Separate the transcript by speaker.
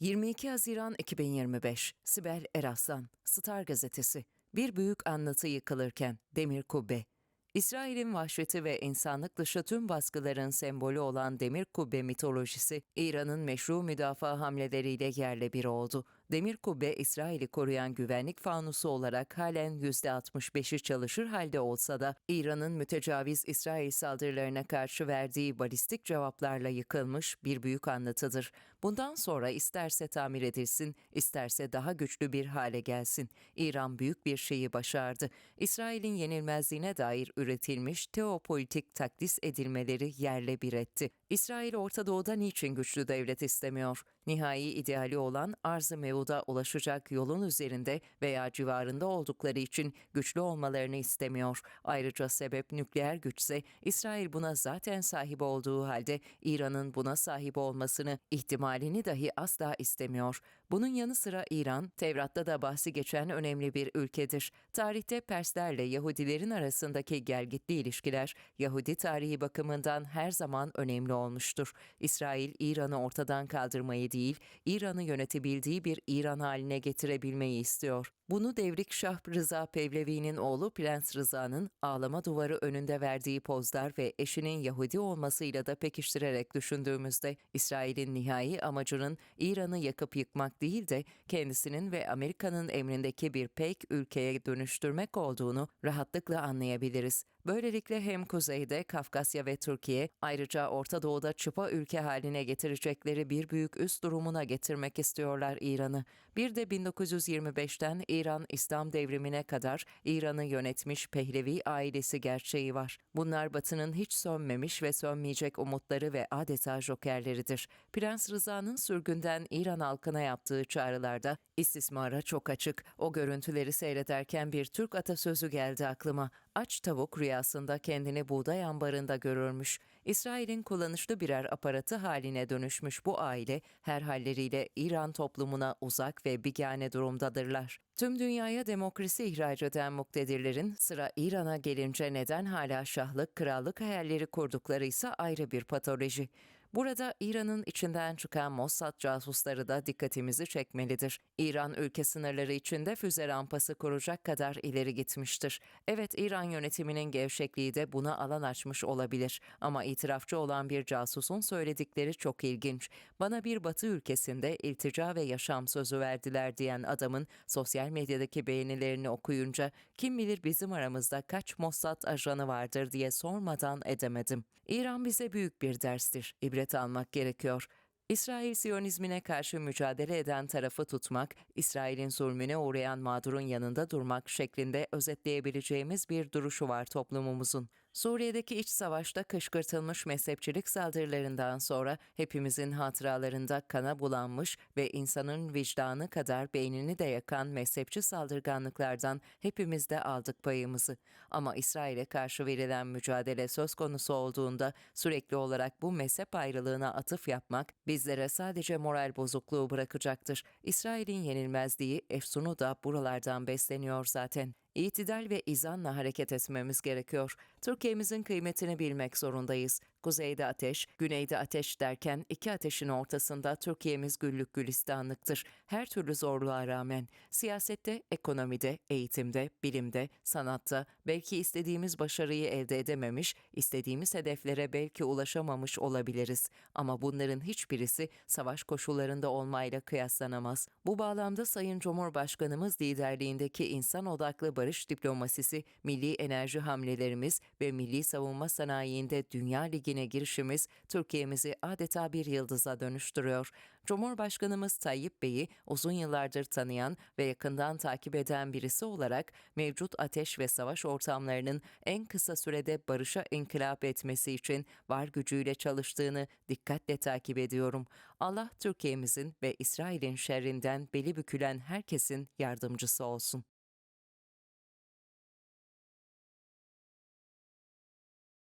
Speaker 1: 22 Haziran 2025 Sibel Eraslan Star Gazetesi Bir büyük anlatı yıkılırken Demir Kubbe İsrail'in vahşeti ve insanlık dışı tüm baskıların sembolü olan Demir Kubbe mitolojisi, İran'ın meşru müdafaa hamleleriyle yerle bir oldu. Demir Kubbe, İsrail'i koruyan güvenlik fanusu olarak halen %65'i çalışır halde olsa da, İran'ın mütecaviz İsrail saldırılarına karşı verdiği balistik cevaplarla yıkılmış bir büyük anlatıdır. Bundan sonra isterse tamir edilsin, isterse daha güçlü bir hale gelsin. İran büyük bir şeyi başardı. İsrail'in yenilmezliğine dair üretilmiş teopolitik takdis edilmeleri yerle bir etti. İsrail Orta Doğu'da niçin güçlü devlet istemiyor? Nihai ideali olan arz-ı mevuda ulaşacak yolun üzerinde veya civarında oldukları için güçlü olmalarını istemiyor. Ayrıca sebep nükleer güçse İsrail buna zaten sahip olduğu halde İran'ın buna sahip olmasını ihtimalini dahi asla istemiyor. Bunun yanı sıra İran, Tevrat'ta da bahsi geçen önemli bir ülkedir. Tarihte Perslerle Yahudilerin arasındaki gelgitli ilişkiler Yahudi tarihi bakımından her zaman önemli olmuştur. İsrail, İran'ı ortadan kaldırmayı değil, İran'ı yönetebildiği bir İran haline getirebilmeyi istiyor. Bunu Devrik Şah Rıza Pevlevi'nin oğlu Prens Rıza'nın ağlama duvarı önünde verdiği pozlar ve eşinin Yahudi olmasıyla da pekiştirerek düşündüğümüzde İsrail'in nihai amacının İran'ı yakıp yıkmak değil de kendisinin ve Amerika'nın emrindeki bir pek ülkeye dönüştürmek olduğunu rahatlıkla anlayabiliriz. Böylelikle hem kuzeyde Kafkasya ve Türkiye ayrıca Orta Doğu'da çıpa ülke haline getirecekleri bir büyük üst durumuna getirmek istiyorlar İran'ı. Bir de 1925'ten İran İslam devrimine kadar İran'ı yönetmiş Pehlevi ailesi gerçeği var. Bunlar Batı'nın hiç sönmemiş ve sönmeyecek umutları ve adeta jokerleridir. Prens Rıza'nın sürgünden İran halkına yaptığı çağrılarda istismara çok açık. O görüntüleri seyrederken bir Türk atasözü geldi aklıma. Aç tavuk rüyasında kendini buğday ambarında görürmüş. İsrail'in kullanışlı birer aparatı haline dönüşmüş bu aile her halleriyle İran toplumuna uzak ve bigane durumdadırlar. Tüm dünyaya demokrasi ihraç eden muktedirlerin sıra İran'a gelince neden hala şahlık, krallık hayalleri kurdukları ise ayrı bir patoloji. Burada İran'ın içinden çıkan Mossad casusları da dikkatimizi çekmelidir. İran ülke sınırları içinde füze rampası kuracak kadar ileri gitmiştir. Evet İran yönetiminin gevşekliği de buna alan açmış olabilir. Ama itirafçı olan bir casusun söyledikleri çok ilginç. Bana bir batı ülkesinde iltica ve yaşam sözü verdiler diyen adamın sosyal medyadaki beğenilerini okuyunca kim bilir bizim aramızda kaç Mossad ajanı vardır diye sormadan edemedim. İran bize büyük bir derstir. İbret almak gerekiyor. İsrail Siyonizmine karşı mücadele eden tarafı tutmak, İsrail'in zulmüne uğrayan mağdurun yanında durmak şeklinde özetleyebileceğimiz bir duruşu var toplumumuzun. Suriye'deki iç savaşta kışkırtılmış mezhepçilik saldırılarından sonra hepimizin hatıralarında kana bulanmış ve insanın vicdanı kadar beynini de yakan mezhepçi saldırganlıklardan hepimiz de aldık payımızı. Ama İsrail'e karşı verilen mücadele söz konusu olduğunda sürekli olarak bu mezhep ayrılığına atıf yapmak bizlere sadece moral bozukluğu bırakacaktır. İsrail'in yenilmezliği efsunu da buralardan besleniyor zaten. İtidal ve izanla hareket etmemiz gerekiyor. Türkiye'mizin kıymetini bilmek zorundayız. Kuzeyde ateş, güneyde ateş derken iki ateşin ortasında Türkiye'miz güllük gülistanlıktır. Her türlü zorluğa rağmen siyasette, ekonomide, eğitimde, bilimde, sanatta belki istediğimiz başarıyı elde edememiş, istediğimiz hedeflere belki ulaşamamış olabiliriz. Ama bunların hiçbirisi savaş koşullarında olmayla kıyaslanamaz. Bu bağlamda Sayın Cumhurbaşkanımız liderliğindeki insan odaklı barış diplomasisi, milli enerji hamlelerimiz ve milli savunma sanayiinde Dünya Ligi'ne girişimiz Türkiye'mizi adeta bir yıldıza dönüştürüyor. Cumhurbaşkanımız Tayyip Bey'i uzun yıllardır tanıyan ve yakından takip eden birisi olarak mevcut ateş ve savaş ortamlarının en kısa sürede barışa inkılap etmesi için var gücüyle çalıştığını dikkatle takip ediyorum. Allah Türkiye'mizin ve İsrail'in şerrinden beli bükülen herkesin yardımcısı olsun.